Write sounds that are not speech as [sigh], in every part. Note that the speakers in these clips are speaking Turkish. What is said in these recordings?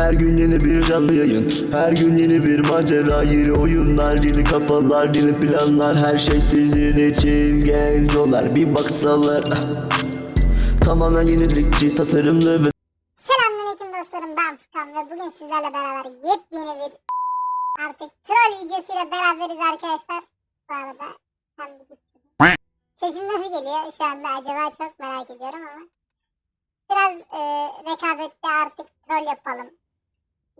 Her gün yeni bir canlı yayın Her gün yeni bir macera Yeni oyunlar, yeni kafalar, yeni planlar Her şey sizin için gencolar Bir baksalar Tamamen yenilikçi, tasarımlı ve Selamünaleyküm dostlarım ben Furkan ve bugün sizlerle beraber yepyeni bir [laughs] artık troll videosuyla beraberiz arkadaşlar. Bu arada sen bir. Sesim nasıl geliyor şu anda acaba çok merak ediyorum ama. Biraz e, rekabette artık troll yapalım.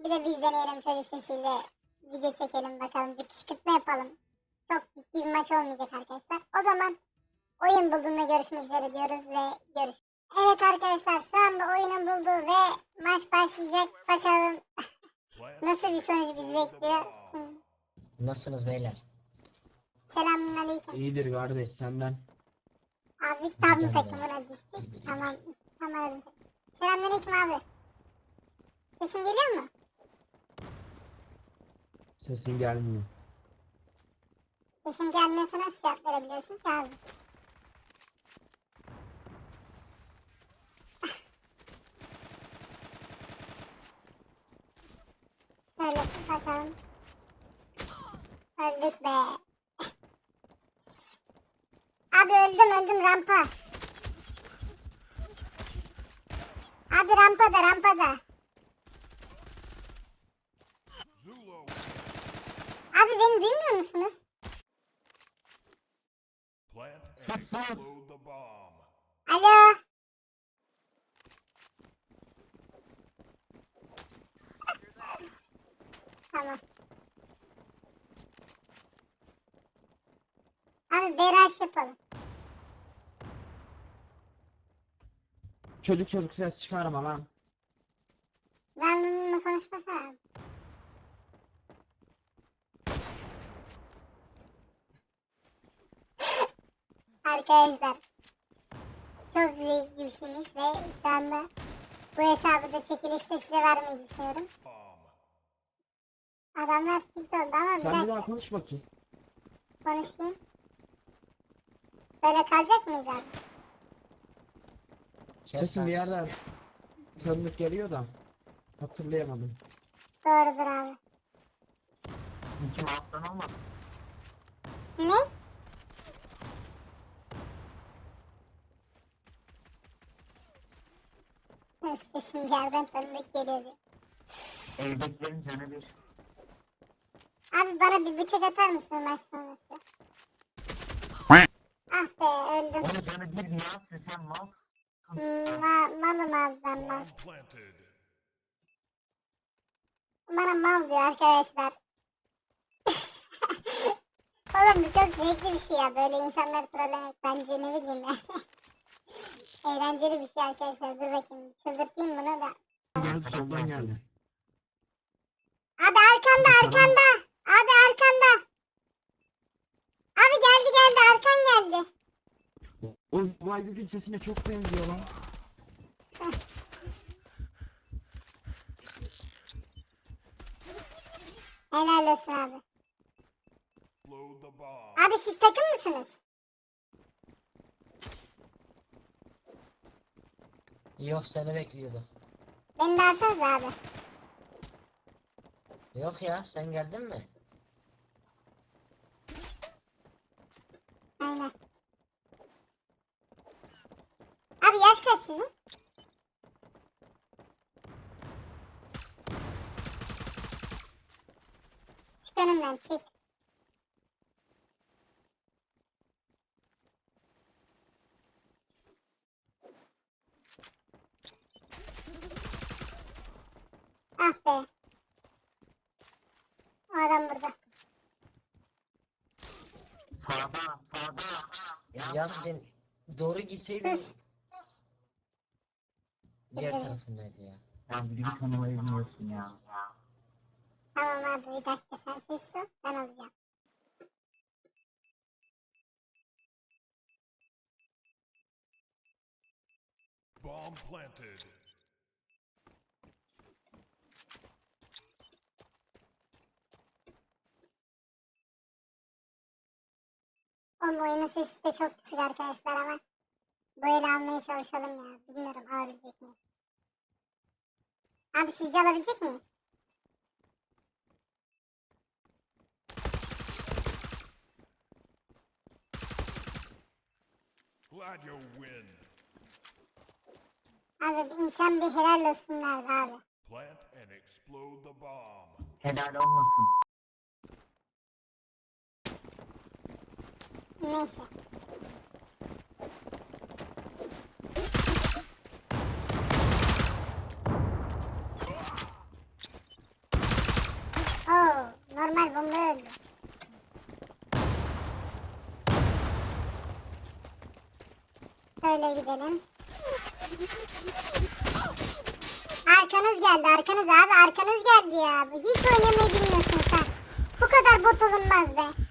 Bir de biz deneyelim çocuk sesiyle video çekelim bakalım bir kışkırtma yapalım. Çok ciddi bir maç olmayacak arkadaşlar. O zaman oyun bulduğunda görüşmek üzere diyoruz ve görüş. Evet arkadaşlar şu anda oyunu buldu ve maç başlayacak. Bakalım [laughs] nasıl bir sonuç bizi bekliyor. Nasılsınız beyler? Selamünaleyküm. İyidir kardeş senden. Abi tam takımına düştük. Tamam. Tamam. Selamünaleyküm abi. Sesim geliyor mu? Sesin gelmiyor. Sesim gelmiyorsa nasıl cevap verebiliyorsun ki abi? Şöyle bakalım. Öldük be. Abi öldüm öldüm rampa. Abi rampada rampada. Abi beni duymuyor musunuz? Plant and explode the bomb. Alo. Tamam. Abi beraş yapalım. Çocuk çocuk ses çıkarma lan. Ben bununla konuşmasam. Arkadaşlar. Çok zevkli bir şeymiş ve şu anda bu hesabı da çekilişte size vermeyi düşünüyorum. Adamlar tilt oldu ama bir Sen bir dakika daha konuş bakayım. konuşayım. Böyle kalacak mıyız abi? Kes Sesin bir lan, kes. yerden tanıdık geliyor da hatırlayamadım. Doğrudur abi. İki haftan olmadı. Ne? Bir yerden tanıdık geliyordu. Evdekilerin canı bir. Abi bana bir bıçak atar mısın maç sonrası? Ah be öldüm. Onu canı bir ya sen mal. Hmm, ma malım abi ben mal. Bana mal diyor arkadaşlar. [laughs] Oğlum bu çok zevkli bir şey ya. Böyle insanları trollemek bence ne bileyim ya. [laughs] Eğlenceli bir şey arkadaşlar. Dur bakayım. Çıldırtayım bunu da. Geldi soldan geldi. Abi arkanda arkanda. Abi arkanda. Abi geldi geldi arkan geldi. Bu Aydın'ın sesine çok benziyor lan. Helal olsun abi. Abi siz takım mısınız? Yok seni bekliyorduk. Beni de alsanız abi. Yok ya sen geldin mi? Aynen. Abi yaş kaç sizin? Çık önümden çık. Ah be. O adam burada. Sağda sağda. Sen doğru gitseydin. Sus. Diğer tarafındaydı ya. Ya bir tanımayı bilmiyorsun ya. Tamam abi bir dakika sen ses ol ben alacağım. Bomb planted. Oğlum oyunun sesi de çok kısık arkadaşlar ama böyle almaya çalışalım ya. Bilmiyorum alabilecek miyiz? Abi sizce alabilecek miyim? Glad you win. Abi insan bir helal olsun derdi abi. Plant and explode the bomb. Helal olmasın. Neyse. Oo, normal bomba öldü. Şöyle gidelim. Arkanız geldi, arkanız abi, arkanız geldi ya. Hiç oynamayı bilmiyorsun sen. Bu kadar bot olunmaz be.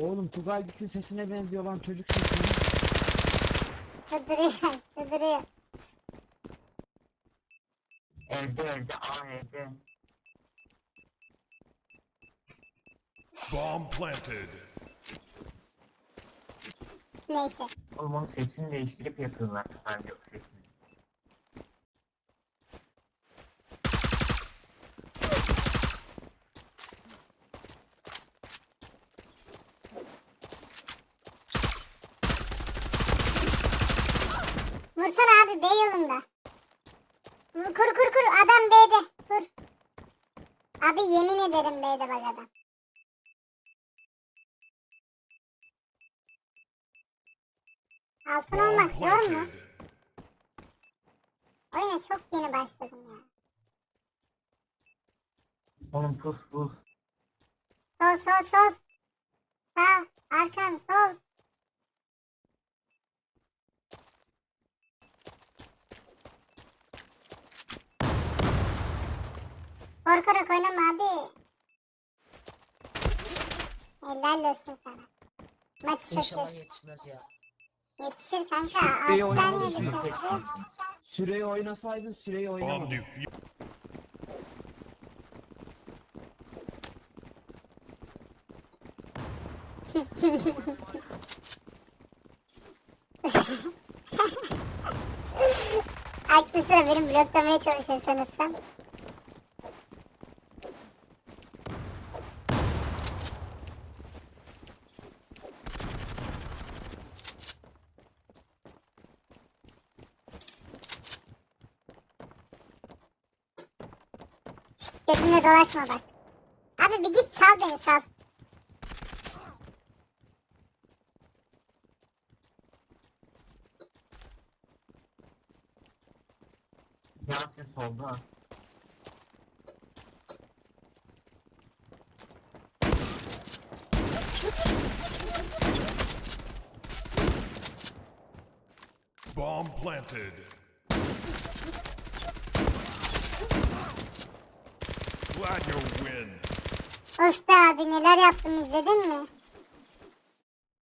Oğlum Tugay Gük'ün sesine benziyor lan çocuk sesine. Kıdırıyor, kıdırıyor. Evde evde aa evde. Bomb planted. Neyse. Oğlum onun sesini değiştirip yapıyorlar Tugay Gök sesini. Abi yemin ederim B'de bak adam. Altın olmak zor mu? Oyuna çok yeni başladım ya. Oğlum pus pus. Sol sol sol. Sağ arkan sol. Korkarak oynama abi. Helal olsun sana. Maç İnşallah yetişmez ya. Yetişir kanka. Süreyi Altı saniye oynamadın düşer. mı? Süreyi oynasaydın süreyi Bomb oynamadın. defused. [laughs] Aklı sıra benim bloklamaya çalışıyor sanırsam. Gözümle dolaşma bak. Abi bir git sal beni sal. Yasin solda. Bomb planted. Glad you win. Of be abi neler yaptım izledin mi?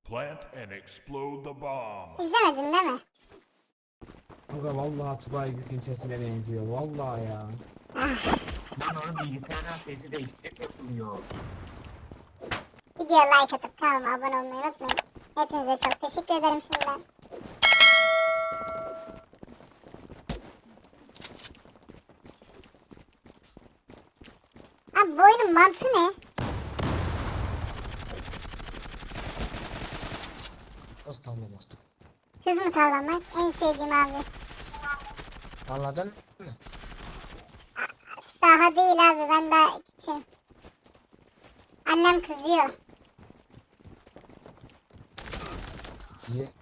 Plant and explode the bomb. İzlemedin değil mi? Aga vallahi Tugay Gük'ün sesine benziyor. Vallahi ya. Lan onu bilgisayardan sesi değiştirip yapılıyor. Videoya like atıp kanalıma abone olmayı unutmayın. Hepinize çok teşekkür ederim şimdiden. Abi bu oyunun mantığı ne? Kız tamamlamak. Hız mı tavlamak? En sevdiğim abi. Anladın mı? Daha değil abi ben daha küçüğüm. Annem kızıyor. Ye.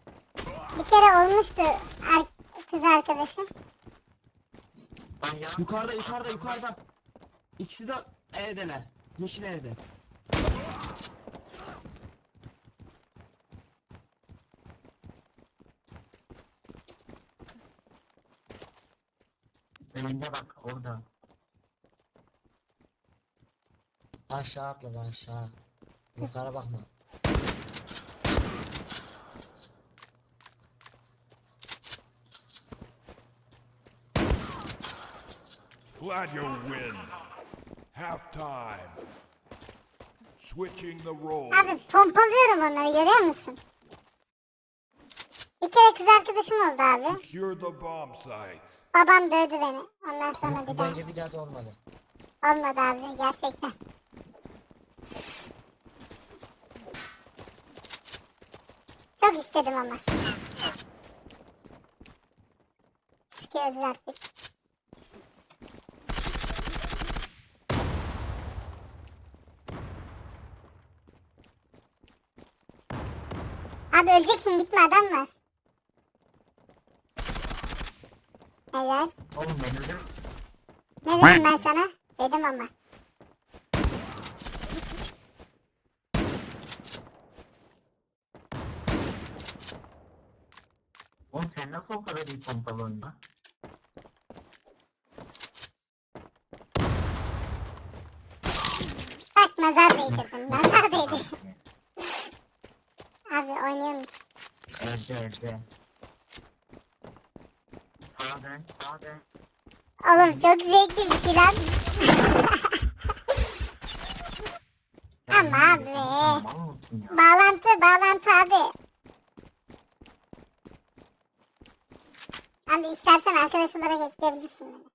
Bir kere olmuştu er- kız arkadaşım. Yukarıda yukarıda yukarıda. İkisi de evdeler. Yeşil evde. Önünde bak orada. Aşağı atladı aşağı. Yukarı bakma. Glad you win. Halftime. Switching the roles. Abi pompalıyorum onları görüyor musun? Bir kere kız arkadaşım oldu abi. Secure the bomb sites. Babam dövdü beni. Ondan sonra bir daha. Bence bir daha da olmadı. Olmadı abi gerçekten. Çok istedim ama. Sıkıyoruz artık. Öleceksin gitme adam var. Helal. Oğlum ben öldüm. Ne dedim ben sana? Dedim ama. Oğlum sen nasıl o kadar iyi pompalı oynuyorsun? Bak nazar değdirdim. Nazar değdirdim. Abi oynuyormuş. Evde evde. Sağa dön, sağa dön. Oğlum çok zevkli bir şey lan. Ama abi. Bağlantı, bağlantı abi. Abi istersen arkadaş olarak ekleyebilirsin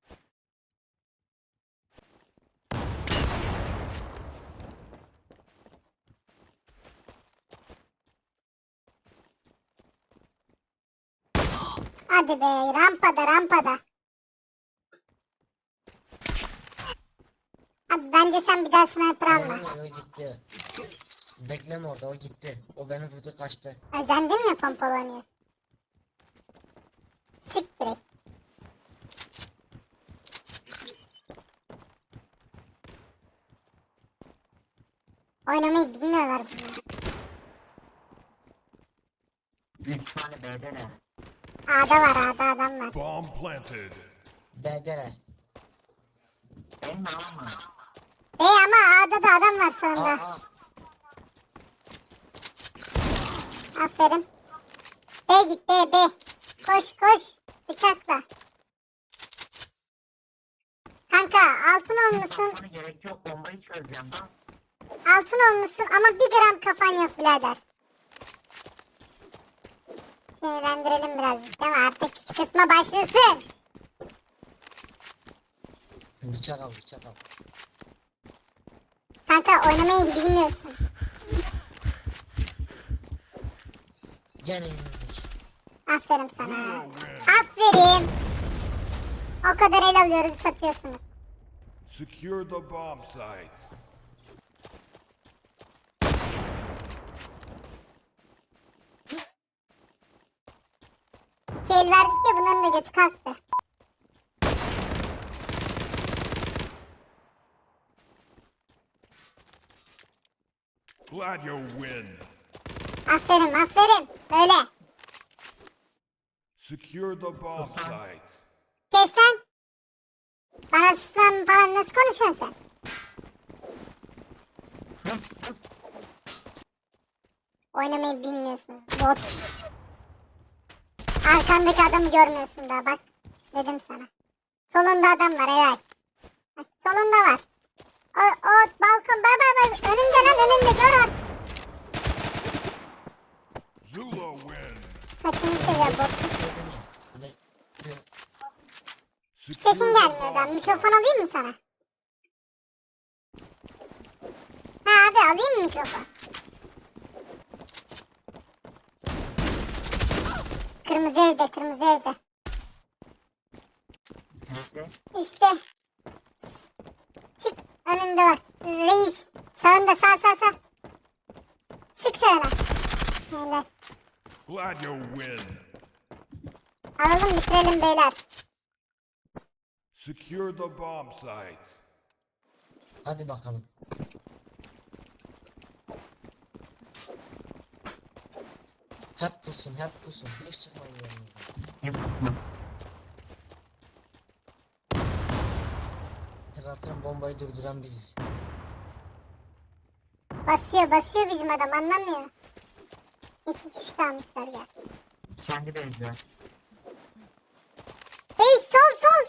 Hadi be rampada rampada. Abi bence sen bir daha sniper alma. Oynamıyor, o gitti. Bekleme orada o gitti. O beni vurdu kaçtı. Özendin mi pompalı oynuyorsun? Sık direkt. Oynamayı bilmiyorlar bunlar. Üç tane B'de ne? A'da var A'da adam var. Bomb planted. B'deler. Ben mi ama? E ama A'da da adam var sonra. aa. Aferin. B git B B. Koş koş. Bıçakla. Kanka altın olmuşsun. Gerek yok bombayı çözeceğim ben. Altın olmuşsun ama bir gram kafan yok birader. Sinirlendirelim birazcık değil mi? Artık kışkırtma başlasın. Bıçak al bıçak al. Kanka oynamayı bilmiyorsun. Gene yenildik. Aferin sana. Aferin. O kadar el alıyoruz satıyorsunuz. Secure the bomb sites. İki el verdik de bunların da götü kalktı. Glad you win. Aferin aferin. Böyle. Secure the bomb sites. Kes lan. Bana sus lan falan nasıl konuşuyorsun sen? Oynamayı bilmiyorsun. Bot. Arkandaki adamı görmüyorsun daha bak. Dedim sana. Solunda adam var evet. Solunda var. O, o balkon bak bak bak. Önünde lan önünde gör artık. Zulu win. Saçını seviyor bot. Sesin gelmiyor da. bomb Mikrofon alayım mı sana? Ha abi alayım mı mikrofon? Kırmızı evde, kırmızı evde. Neyse. İşte. Önünde var. Reis. Sağında sağ sağ sağ. Sık sağına. Helal. Glad you win. Alalım bitirelim beyler. Secure the bomb sites. Hadi bakalım. Hep pusun, hep pusun. Hiç çıkmayın yerinizden. Hatırlatırım bombayı durduran biziz. Basıyor basıyor bizim adam anlamıyor. İki kişi kalmışlar ya. Kendi B'de. Reis sol sol.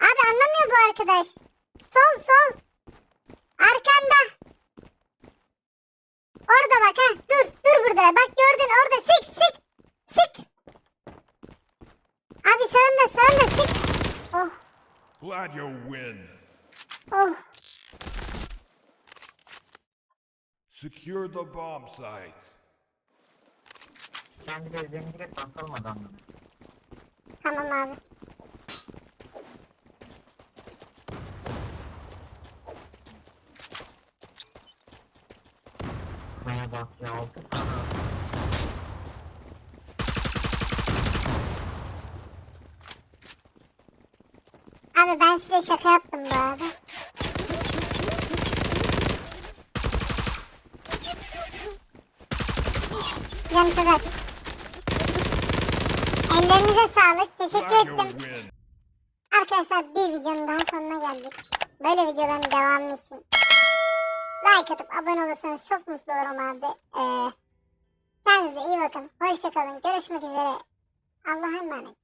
Abi anlamıyor bu arkadaş. Sol sol. Arkanda. Orada bak ha. Dur dur burada. Bak gördün orada sık sık. Sık sağında sağında sık. Oh Glad you win. oh. Secure the bomb sites. Kendi bezlerini girip basalım adamları. Tamam abi. Bana bak ya altı tane. Abi ben size şaka yaptım bu arada. Canım çok az. Ellerinize sağlık. Teşekkür ettim. Arkadaşlar bir videonun daha sonuna geldik. Böyle videoların devamı için like atıp abone olursanız çok mutlu olurum abi. Ee, kendinize iyi bakın. Hoşçakalın. Görüşmek üzere. Allah'a emanet.